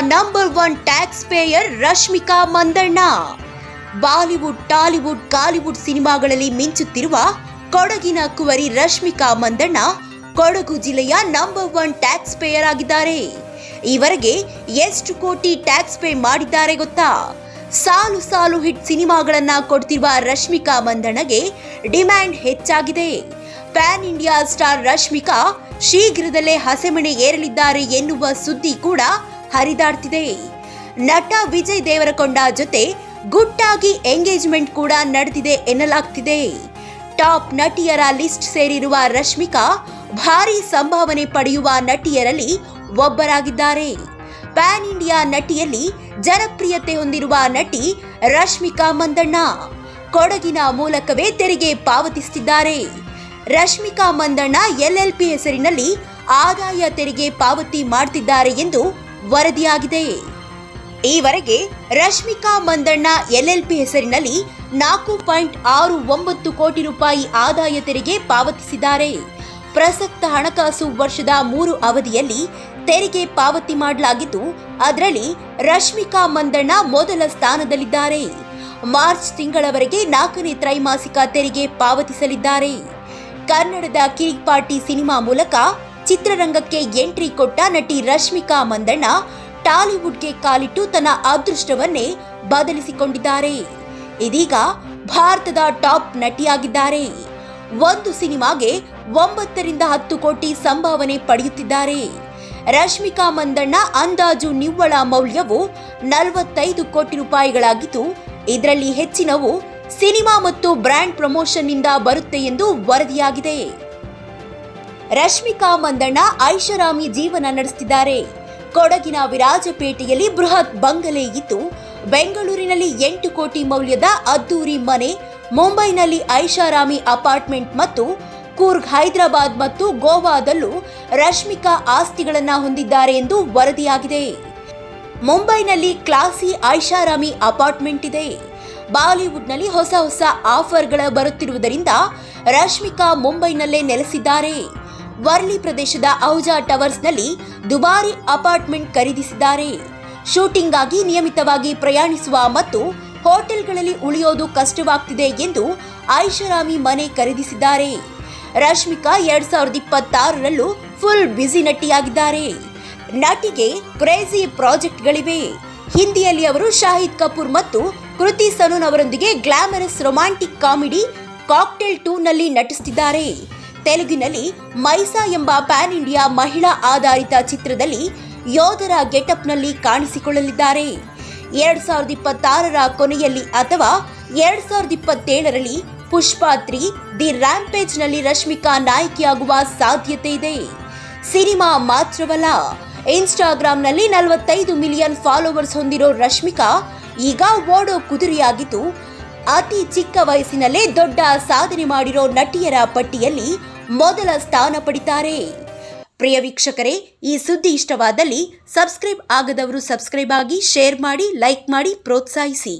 One tax payer Rashmika Mandanna. Bollywood, Tollywood, Kollywood ಸಿನಿಮಾಗಳಲ್ಲಿ ಮಿಂಚುತ್ತಿರುವ ಕೊಡಗಿನ ಕುವರಿ ರಶ್ಮಿಕಾ ಮಂದಣ್ಣ ಕೊಡಗು ಜಿಲ್ಲೆಯ ನಂಬರ್ ಒನ್ ಟ್ಯಾಕ್ಸ್ ಪೇಯರ್ ಆಗಿದ್ದಾರೆ. ಈವರೆಗೆ ಎಷ್ಟು ಕೋಟಿ ಟ್ಯಾಕ್ಸ್ ಪೇ ಮಾಡಿದ್ದಾರೆ ಗೊತ್ತಾ? ಸಾಲು ಸಾಲು ಹಿಟ್ ಸಿನಿಮಾಗಳನ್ನ ಕೊಡ್ತಿರುವ ರಶ್ಮಿಕಾ ಮಂದಣ್ಣಗೆ ಡಿಮ್ಯಾಂಡ್ ಹೆಚ್ಚಾಗಿದೆ. ಪ್ಯಾನ್ ಇಂಡಿಯಾ ಸ್ಟಾರ್ ರಶ್ಮಿಕಾ ಶೀಘ್ರದಲ್ಲೇ ಹಸೆಮಣೆ ಏರಲಿದ್ದಾರೆ ಎನ್ನುವ ಸುದ್ದಿ ಕೂಡ ಹರಿದಾಡ್ತಿದೆ. ನಟ ವಿಜಯ್ ದೇವರಕೊಂಡ ಜೊತೆ ಗುಟ್ಟಾಗಿ ಎಂಗೇಜ್ಮೆಂಟ್ ಕೂಡ ನಡೆದಿದೆ ಎನ್ನಲಾಗ್ತಿದೆ. ಟಾಪ್ ನಟಿಯರ ಲಿಸ್ಟ್ ಸೇರಿರುವ ರಶ್ಮಿಕಾ ಭಾರಿ ಸಂಭಾವನೆ ಪಡೆಯುವ ನಟಿಯರಲ್ಲಿ ಒಬ್ಬರಾಗಿದ್ದಾರೆ. ಪ್ಯಾನ್ ಇಂಡಿಯಾ ನಟಿಯಲ್ಲಿ ಜನಪ್ರಿಯತೆ ಹೊಂದಿರುವ ನಟಿ ರಶ್ಮಿಕಾ ಮಂದಣ್ಣ ಕೊಡಗಿನ ಮೂಲಕವೇ ತೆರಿಗೆ ಪಾವತಿಸುತ್ತಿದ್ದಾರೆ. ರಶ್ಮಿಕಾ ಮಂದಣ್ಣ ಎಲ್ಎಲ್ಪಿ ಹೆಸರಿನಲ್ಲಿ ಆದಾಯ ತೆರಿಗೆ ಪಾವತಿ ಮಾಡ್ತಿದ್ದಾರೆ ಎಂದು ವರದಿಯಾಗಿದೆ. ಈವರೆಗೆ ರಶ್ಮಿಕಾ ಮಂದಣ್ಣ ಎಲ್ಎಲ್ಪಿ ಹೆಸರಿನಲ್ಲಿ ನಾಲ್ಕು ಪಾಯಿಂಟ್ ಆರು ಒಂಬತ್ತು ಕೋಟಿ ರೂಪಾಯಿ ಆದಾಯ ತೆರಿಗೆ ಪಾವತಿಸಿದ್ದಾರೆ. ಪ್ರಸಕ್ತ ಹಣಕಾಸು ವರ್ಷದ ಮೂರು ಅವಧಿಯಲ್ಲಿ ತೆರಿಗೆ ಪಾವತಿ ಮಾಡಲಾಗಿದ್ದು, ಅದರಲ್ಲಿ ರಶ್ಮಿಕಾ ಮಂದಣ್ಣ ಮೊದಲ ಸ್ಥಾನದಲ್ಲಿದ್ದಾರೆ. ಮಾರ್ಚ್ ತಿಂಗಳವರೆಗೆ ನಾಲ್ಕನೇ ತ್ರೈಮಾಸಿಕ ತೆರಿಗೆ ಪಾವತಿಸಲಿದ್ದಾರೆ. ಕನ್ನಡದ ಕಿರಿಕ್ ಪಾರ್ಟಿ ಸಿನಿಮಾ ಮೂಲಕ ಚಿತ್ರರಂಗಕ್ಕೆ ಎಂಟ್ರಿ ಕೊಟ್ಟ ನಟಿ ರಶ್ಮಿಕಾ ಮಂದಣ್ಣ ಟಾಲಿವುಡ್ಗೆ ಕಾಲಿಟ್ಟು ತನ್ನ ಅದೃಷ್ಟವನ್ನೇ ಬದಲಿಸಿಕೊಂಡಿದ್ದಾರೆ. ಇದೀಗ ಭಾರತದ ಟಾಪ್ ನಟಿಯಾಗಿದ್ದಾರೆ. ಒಂದು ಸಿನಿಮಾಗೆ ಒಂಬತ್ತರಿಂದ ಹತ್ತು ಕೋಟಿ ಸಂಭಾವನೆ ಪಡೆಯುತ್ತಿದ್ದಾರೆ. ರಶ್ಮಿಕಾ ಮಂದಣ್ಣ ಅಂದಾಜು ನಿವ್ವಳ ಮೌಲ್ಯವು ನಲವತ್ತೈದು ಕೋಟಿ ರೂಪಾಯಿಗಳಾಗಿದ್ದು, ಇದರಲ್ಲಿ ಹೆಚ್ಚಿನವು ಸಿನಿಮಾ ಮತ್ತು ಬ್ರ್ಯಾಂಡ್ ಪ್ರಮೋಷನ್ನಿಂದ ಬರುತ್ತೆ ಎಂದು ವರದಿಯಾಗಿದೆ. ರಶ್ಮಿಕಾ ಮಂದಣ್ಣ ಐಷಾರಾಮಿ ಜೀವನ ನಡೆಸುತ್ತಿದ್ದಾರೆ ಕೊಡಗಿನ ವಿರಾಜಪೇಟೆಯಲ್ಲಿ ಬೃಹತ್ ಬಂಗಲೆ ಇದ್ದು, ಬೆಂಗಳೂರಿನಲ್ಲಿ ಎಂಟು ಕೋಟಿ ಮೌಲ್ಯದ ಅದ್ದೂರಿ ಮನೆ, ಮುಂಬೈನಲ್ಲಿ ಐಷಾರಾಮಿ ಅಪಾರ್ಟ್ಮೆಂಟ್ ಮತ್ತು ಕೂರ್ಗ್ ಹೈದರಾಬಾದ್ ಮತ್ತು ಗೋವಾದಲ್ಲೂ ರಶ್ಮಿಕಾ ಆಸ್ತಿಗಳನ್ನು ಹೊಂದಿದ್ದಾರೆ ಎಂದು ವರದಿಯಾಗಿದೆ. ಮುಂಬೈನಲ್ಲಿ ಕ್ಲಾಸಿ ಐಷಾರಾಮಿ ಅಪಾರ್ಟ್ಮೆಂಟ್ ಇದೆ. ಬಾಲಿವುಡ್ನಲ್ಲಿ ಹೊಸ ಹೊಸ ಆಫರ್ಗಳ ಬರುತ್ತಿರುವುದರಿಂದ ರಶ್ಮಿಕಾ ಮುಂಬೈನಲ್ಲೇ ನೆಲೆಸಿದ್ದಾರೆ. ವರ್ಲಿ ಪ್ರದೇಶದ ಔಜಾ ಟವರ್ಸ್ನಲ್ಲಿ ದುಬಾರಿ ಅಪಾರ್ಟ್ಮೆಂಟ್ ಖರೀದಿಸಿದ್ದಾರೆ. ಶೂಟಿಂಗ್ಗಾಗಿ ನಿಯಮಿತವಾಗಿ ಪ್ರಯಾಣಿಸುವ ಮತ್ತು ಹೋಟೆಲ್ಗಳಲ್ಲಿ ಉಳಿಯೋದು ಕಷ್ಟವಾಗ್ತಿದೆ ಎಂದು ಐಷಾರಾಮಿ ಮನೆ ಖರೀದಿಸಿದ್ದಾರೆ. ರಶ್ಮಿಕಾ ಎರಡ್ ಸಾವಿರದ ಇಪ್ಪತ್ತಾರರಲ್ಲೂ ಫುಲ್ ಬ್ಯುಸಿ ನಟಿಯಾಗಿದ್ದಾರೆ. ನಟಿಗೆ ಕ್ರೇಜಿ ಪ್ರಾಜೆಕ್ಟ್ಗಳಿವೆ. ಹಿಂದಿಯಲ್ಲಿ ಅವರು ಶಾಹಿದ್ ಕಪೂರ್ ಮತ್ತು ಕೃತಿ ಸನೂನ್ ಅವರೊಂದಿಗೆ ಗ್ಲಾಮರಸ್ ರೊಮ್ಯಾಂಟಿಕ್ ಕಾಮಿಡಿ ಕಾಕ್ಟೇಲ್ ಟೂನಲ್ಲಿ ನಟಿಸುತ್ತಿದ್ದಾರೆ ತೆಲುಗಿನಲ್ಲಿ ಮೈಸಾ ಎಂಬ ಪ್ಯಾನ್ ಇಂಡಿಯಾ ಮಹಿಳಾ ಆಧಾರಿತ ಚಿತ್ರದಲ್ಲಿ ಯೋಧರ ಗೆಟಪ್ನಲ್ಲಿ ಕಾಣಿಸಿಕೊಳ್ಳಲಿದ್ದಾರೆ. ಎರಡ್ ಸಾವಿರದ ಇಪ್ಪತ್ತಾರರ ಕೊನೆಯಲ್ಲಿ ಅಥವಾ ಎರಡ್ ಸಾವಿರದ ಇಪ್ಪತ್ತೇಳರಲ್ಲಿ ಪುಷ್ಪಾ ತ್ರೀ ದಿ ರ್ಯಾಂಪೇಜ್ನಲ್ಲಿ ರಶ್ಮಿಕಾ ನಾಯಕಿಯಾಗುವ ಸಾಧ್ಯತೆ ಇದೆ. ಸಿನಿಮಾ ಮಾತ್ರವಲ್ಲ, ಇನ್ಸ್ಟಾಗ್ರಾಂನಲ್ಲಿ ನಲವತ್ತೈದು ಮಿಲಿಯನ್ ಫಾಲೋವರ್ಸ್ ಹೊಂದಿರೋ ರಶ್ಮಿಕಾ ಈಗ ಓಡೋ ಕುದುರೆಯಾಗಿದ್ದು, ಅತಿ ಚಿಕ್ಕ ವಯಸ್ಸಿನಲ್ಲೇ ದೊಡ್ಡ ಸಾಧನೆ ಮಾಡಿರೋ ನಟಿಯರ ಪಟ್ಟಿಯಲ್ಲಿ ಮೊದಲ ಸ್ಥಾನ ಪಡಿತಾರೆ. ಪ್ರಿಯ ವೀಕ್ಷಕರೇ, ಈ ಸುದ್ದಿ ಇಷ್ಟವಾದಲ್ಲಿ ಸಬ್ಸ್ಕ್ರೈಬ್ ಆಗದವರು ಸಬ್ಸ್ಕ್ರೈಬ್ ಆಗಿ, ಶೇರ್ ಮಾಡಿ, ಲೈಕ್ ಮಾಡಿ, ಪ್ರೋತ್ಸಾಹಿಸಿ.